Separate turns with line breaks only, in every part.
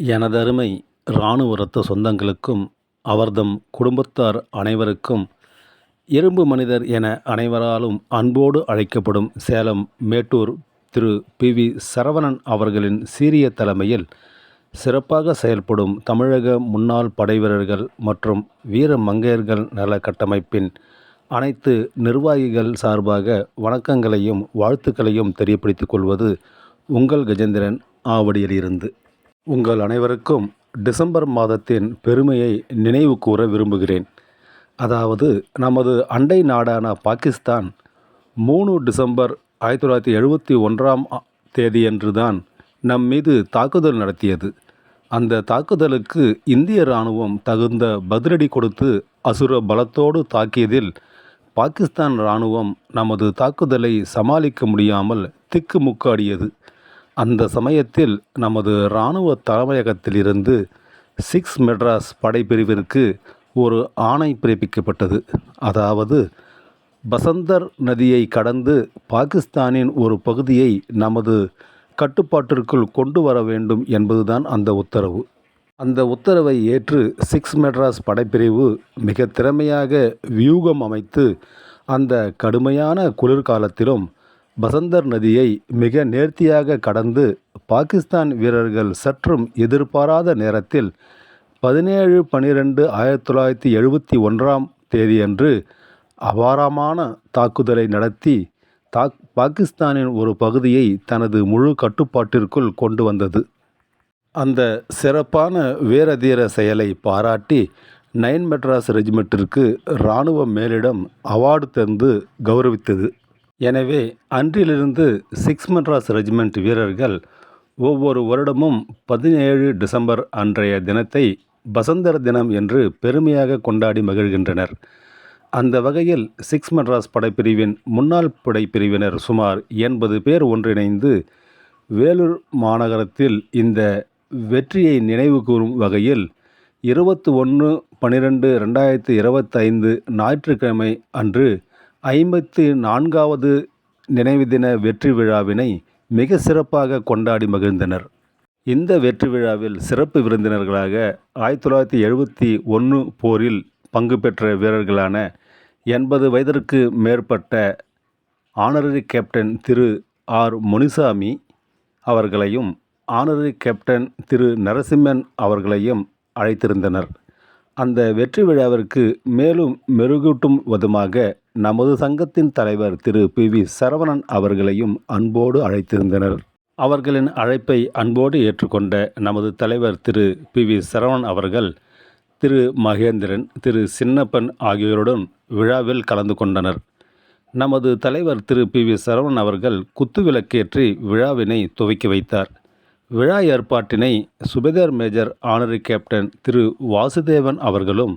எனதருமை இராணுவ இரத்த சொந்தங்களுக்கும் அவர்தம் குடும்பத்தார் அனைவருக்கும் இரும்பு மனிதர் என அனைவராலும் அன்போடு அழைக்கப்படும் சேலம் மேட்டூர் திரு. பி. வி. சரவணன் அவர்களின் சீரிய தலைமையில் சிறப்பாக செயல்படும் தமிழக முன்னாள் படைவீரர்கள் மற்றும் வீர மங்கையர்கள் நல கட்டமைப்பின் அனைத்து நிர்வாகிகள் சார்பாக வணக்கங்களையும் வாழ்த்துக்களையும் தெரியப்படுத்திக் கொள்வது உங்கள் கஜேந்திரன் ஆவடியிலிருந்து. உங்கள் அனைவருக்கும் டிசம்பர் மாதத்தின் பெருமையை நினைவு கூற விரும்புகிறேன். அதாவது நமது அண்டை நாடான பாகிஸ்தான் மூணு டிசம்பர் ஆயிரத்தி தொள்ளாயிரத்தி எழுபத்தி ஒன்றாம் ஆ- தேதியன்று தான் நம் மீது தாக்குதல் நடத்தியது. அந்த தாக்குதலுக்கு இந்திய இராணுவம் தகுந்த பதிலடி கொடுத்து அசுர பலத்தோடு தாக்கியதில் பாகிஸ்தான் இராணுவம் நமது தாக்குதலை சமாளிக்க முடியாமல் திக்குமுக்காடியது. அந்த சமயத்தில் நமது இராணுவ தலைமையகத்திலிருந்து சிக்ஸ் மெட்ராஸ் படைப்பிரிவிற்கு ஒரு ஆணை பிறப்பிக்கப்பட்டது. அதாவது பசந்தர் நதியை கடந்து பாகிஸ்தானின் ஒரு பகுதியை நமது கட்டுப்பாட்டிற்குள் கொண்டு வர வேண்டும் என்பதுதான் அந்த உத்தரவு. அந்த உத்தரவை ஏற்று சிக்ஸ் மெட்ராஸ் படைப்பிரிவு மிக திறமையாக வியூகம் அமைத்து அந்த கடுமையான குளிர்காலத்திலும் பசந்தர் நதியை மிக நேர்த்தியாக கடந்து பாகிஸ்தான் வீரர்கள் சற்றும் எதிர்பாராத நேரத்தில் பதினேழு பனிரெண்டு ஆயிரத்தி தொள்ளாயிரத்தி எழுபத்தி ஒன்றாம் தேதியன்று அபாரமான தாக்குதலை நடத்தி தாக் பாகிஸ்தானின் ஒரு பகுதியை தனது முழு கட்டுப்பாட்டிற்குள் கொண்டு வந்தது. அந்த சிறப்பான வீரதீர செயலை பாராட்டி நைன் மெட்ராஸ் ரெஜிமெண்ட்டிற்கு இராணுவ மேலிடம் அவார்டு தந்து கௌரவித்தது. எனவே அன்றிலிருந்து சிக்ஸ் மெட்ராஸ் ரெஜிமெண்ட் வீரர்கள் ஒவ்வொரு வருடமும் பதினேழு டிசம்பர் அன்றைய தினத்தை பசந்தர் தினம் என்று பெருமையாக கொண்டாடி மகிழ்கின்றனர். அந்த வகையில் சிக்ஸ் மெட்ராஸ் படைப்பிரிவின் முன்னாள் படைப்பிரிவினர் சுமார் எண்பது பேர் ஒன்றிணைந்து வேலூர் மாநகரத்தில் இந்த வெற்றியை நினைவு கூறும் வகையில் இருபத்தி ஒன்று பன்னிரெண்டு ரெண்டாயிரத்தி இருபத்தைந்து ஞாயிற்றுக்கிழமை அன்று ஐம்பத்து நான்காவது நினைவு தின வெற்றி விழாவினை மிக சிறப்பாக கொண்டாடி மகிழ்ந்தனர். இந்த வெற்றி விழாவில் சிறப்பு விருந்தினர்களாக ஆயிரத்தி தொள்ளாயிரத்தி எழுபத்தி ஒன்று போரில் பங்கு பெற்ற வீரர்களான எண்பது வயதிற்கு மேற்பட்ட honorary captain Thiru R Munisamy அவர்களையும் ஆனரரி கேப்டன் திரு நரசிம்மன் அவர்களையும் அழைத்திருந்தனர். அந்த வெற்றி விழாவிற்கு மேலும் மெருகூட்டும் விதமாக நமது சங்கத்தின் தலைவர் திரு பி வி சரவணன் அவர்களையும் அன்போடு அழைத்திருந்தனர். அவர்களின் அழைப்பை அன்போடு ஏற்றுக்கொண்ட நமது தலைவர் திரு பி வி சரவணன் அவர்கள் திரு மகேந்திரன் திரு சின்னப்பன் ஆகியோருடன் விழாவில் கலந்து கொண்டனர். நமது தலைவர் திரு பி வி சரவணன் அவர்கள் குத்துவிளக்கேற்றி விழாவினை துவக்கி வைத்தார். விழா ஏற்பாட்டினை சுபேதார் major honorary captain Thiru Vasudevan அவர்களும்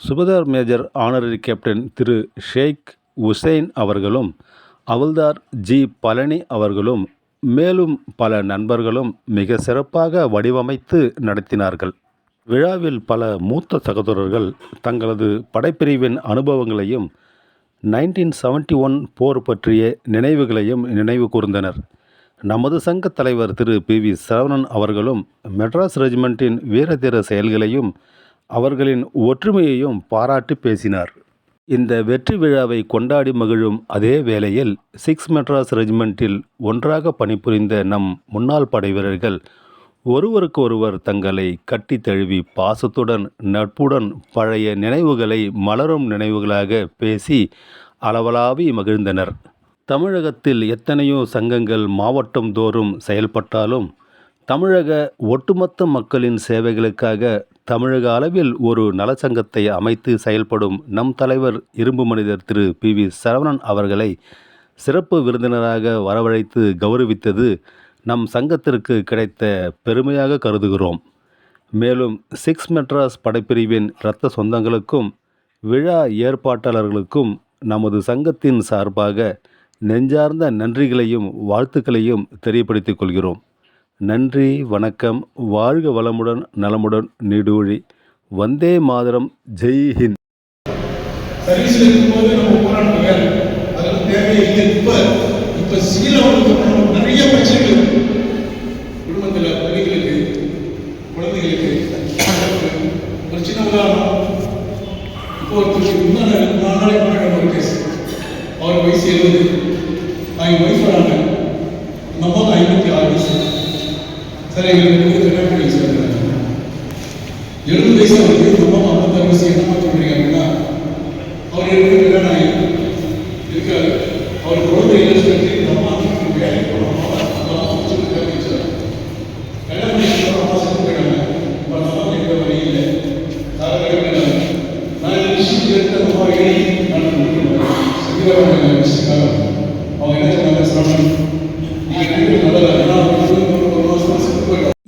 சுபதார் major honorary captain Thiru Sheikh Hussain அவர்களும் அவல்தார் ஜி பழனி அவர்களும் மேலும் பல நண்பர்களும் மிக சிறப்பாக வடிவமைத்து நடத்தினார்கள். விழாவில் பல மூத்த சகோதரர்கள் தங்களது படைப்பிரிவின் அனுபவங்களையும் நைன்டீன் செவன்டி ஒன் போர் பற்றிய நினைவுகளையும் நினைவு கூர்ந்தனர். நமது சங்க தலைவர் திரு பி வி சரவணன் அவர்களும் மெட்ராஸ் ரெஜிமெண்ட்டின் வீரதீர செயல்களையும் அவர்களின் ஒற்றுமையையும் பாராட்டி பேசினார். இந்த வெற்றி விழாவை கொண்டாடி மகிழும் அதே வேளையில் சிக்ஸ் மெட்ராஸ் ரெஜிமெண்ட்டில் ஒன்றாக பணிபுரிந்த நம் முன்னாள் படை வீரர்கள் ஒருவருக்கு ஒருவர் தங்களை கட்டி தழுவி பாசத்துடன் நட்புடன் பழைய நினைவுகளை மலரும் நினைவுகளாக பேசி அளவலாவி மகிழ்ந்தனர். தமிழகத்தில் எத்தனையோ சங்கங்கள் மாவட்டம் தோறும் செயல்பட்டாலும் தமிழக ஒட்டுமொத்த மக்களின் சேவைகளுக்காக தமிழக அளவில் ஒரு நலச்சங்கத்தை அமைத்து செயல்படும் நம் தலைவர் இரும்பு மனிதர் திரு பி வி சரவணன் அவர்களை சிறப்பு விருந்தினராக வரவழைத்து கௌரவித்தது நம் சங்கத்திற்கு கிடைத்த பெருமையாக கருதுகிறோம். மேலும் சிக்ஸ் மெட்ராஸ் படைப்பிரிவின் இரத்த சொந்தங்களுக்கும் விழா ஏற்பாட்டாளர்களுக்கும் நமது சங்கத்தின் சார்பாக நெஞ்சார்ந்த நன்றிகளையும் வாழ்த்துக்களையும் தெரியப்படுத்திக் கொள்கிறோம். நன்றி வணக்கம் வாழ்க வளமுடன் நலமுடன் நீடுவழி. வந்தே மாதரம் ஜெய் ஹிந்த்.
அவர் வயசு எழுபது அவங்க ஒய்ஃப் வராங்க. நம்ம ஐம்பத்தி தலைவர்களுக்கு திருநெல்வேலி சென்றார்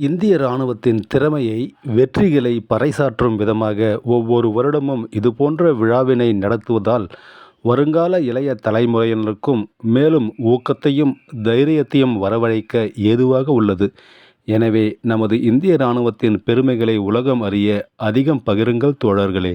இந்திய இராணுவத்தின் திறமையை வெற்றிகளை பறைசாற்றும் விதமாக ஒவ்வொரு வருடமும் இதுபோன்ற விழாவினை நடத்துவதால் வருங்கால இளைய தலைமுறையினருக்கும் மேலும் ஊக்கத்தையும் தைரியத்தையும் வரவழைக்க ஏதுவாக உள்ளது. எனவே நமது இந்திய இராணுவத்தின் பெருமைகளை உலகம் அறிய அதிகம் பகிருங்கள் தோழர்களே.